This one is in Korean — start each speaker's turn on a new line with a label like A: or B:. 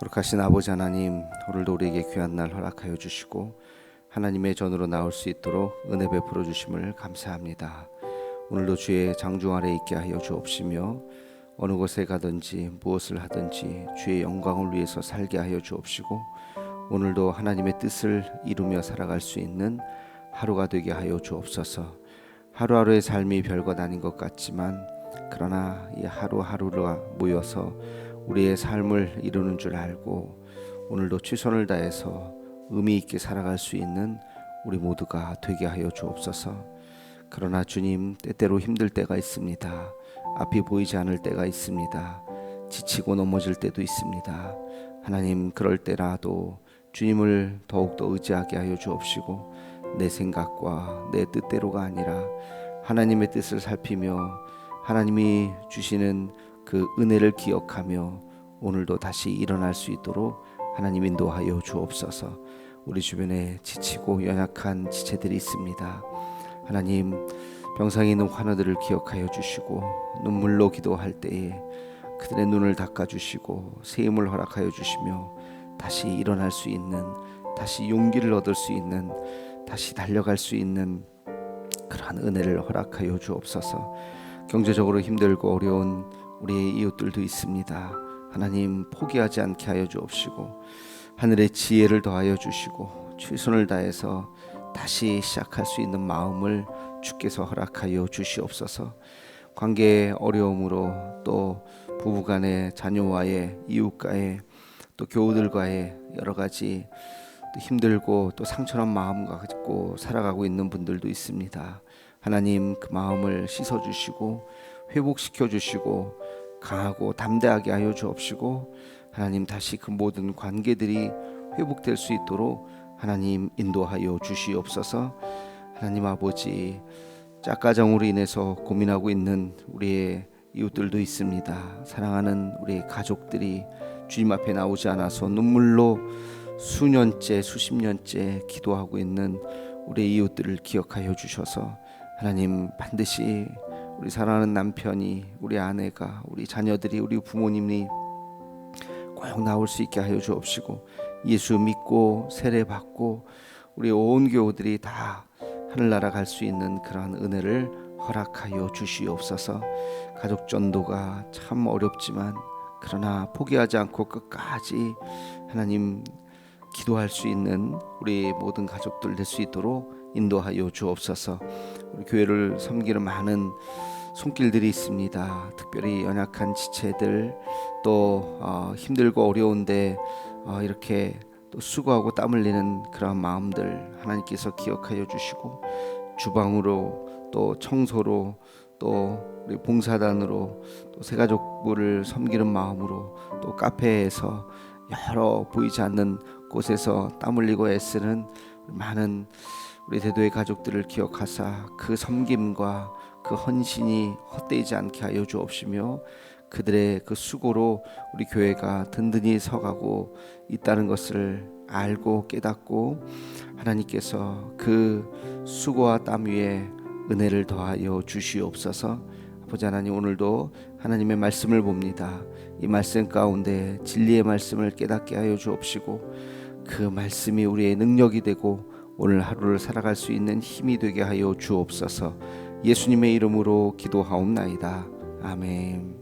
A: 거룩하신 아버지 하나님 오늘도 우리에게 귀한 날 허락하여 주시고 하나님의 전으로 나올 수 있도록 은혜 베풀어 주심을 감사합니다. 오늘도 주의 장중 아래 있게 하여 주옵시며 어느 곳에 가든지 무엇을 하든지 주의 영광을 위해서 살게 하여 주옵시고 오늘도 하나님의 뜻을 이루며 살아갈 수 있는 하루가 되게 하여 주옵소서. 하루하루의 삶이 별것 아닌 것 같지만 그러나 이 하루하루가 모여서 우리의 삶을 이루는 줄 알고 오늘도 최선을 다해서 의미 있게 살아갈 수 있는 우리 모두가 되게 하여 주옵소서. 그러나 주님 때때로 힘들 때가 있습니다. 앞이 보이지 않을 때가 있습니다. 지치고 넘어질 때도 있습니다. 하나님 그럴 때라도 주님을 더욱더 의지하게 하여 주옵시고 내 생각과 내 뜻대로가 아니라 하나님의 뜻을 살피며 하나님이 주시는 그 은혜를 기억하며 오늘도 다시 일어날 수 있도록 하나님 인도하여 주옵소서. 우리 주변에 지치고 연약한 지체들이 있습니다. 하나님 병상에 있는 환우들을 기억하여 주시고 눈물로 기도할 때에 그들의 눈을 닦아 주시고 새 힘을 허락하여 주시며 다시 일어날 수 있는 다시 용기를 얻을 수 있는 다시 달려갈 수 있는 그러한 은혜를 허락하여 주옵소서. 경제적으로 힘들고 어려운 우리의 이웃들도 있습니다. 하나님 포기하지 않게 하여 주옵시고 하늘의 지혜를 더하여 주시고 최선을 다해서 다시 시작할 수 있는 마음을 주께서 허락하여 주시옵소서. 관계의 어려움으로 또 부부간의 자녀와의 이웃과의 또 교우들과의 여러 가지 또 힘들고 또 상처난 마음 가지고 살아가고 있는 분들도 있습니다. 하나님 그 마음을 씻어 주시고 회복시켜 주시고 강하고 담대하게 하여 주옵시고 하나님 다시 그 모든 관계들이 회복될 수 있도록 하나님 인도하여 주시옵소서. 하나님 아버지 짝가정으로 인해서 고민하고 있는 우리의 이웃들도 있습니다. 사랑하는 우리 가족들이 주님 앞에 나오지 않아서 눈물로 수년째 수십 년째 기도하고 있는 우리 이웃들을 기억하여 주셔서 하나님 반드시 우리 사랑하는 남편이 우리 아내가 우리 자녀들이 우리 부모님이 꼭 나올 수 있게 하여 주옵시고 예수 믿고 세례 받고 우리 온 교우들이 다 하늘나라 갈 수 있는 그러한 은혜를 허락하여 주시옵소서. 가족 전도가 참 어렵지만 그러나 포기하지 않고 끝까지 하나님 기도할 수 있는 우리 모든 가족들 될 수 있도록 인도하여 주옵소서. 우리 교회를 섬기는 많은 손길들이 있습니다. 특별히 연약한 지체들 또 어, 힘들고 어려운데 어, 이렇게 또 수고하고 땀 흘리는 그런 마음들 하나님께서 기억하여 주시고 주방으로 또 청소로 또 우리 봉사단으로 또 새가족부를 섬기는 마음으로 또 카페에서 여러 보이지 않는 곳에서 땀 흘리고 애쓰는 많은 우리 대도의 가족들을 기억하사 그 섬김과 그 헌신이 헛되지 않게 하여 주옵시며 그들의 그 수고로 우리 교회가 든든히 서가고 있다는 것을 알고 깨닫고 하나님께서 그 수고와 땀 위에 은혜를 더하여 주시옵소서. 아버지 하나님 오늘도 하나님의 말씀을 봅니다. 이 말씀 가운데 진리의 말씀을 깨닫게 하여 주옵시고 그 말씀이 우리의 능력이 되고 오늘 하루를 살아갈 수 있는 힘이 되게 하여 주옵소서. 예수님의 이름으로 기도하옵나이다. 아멘.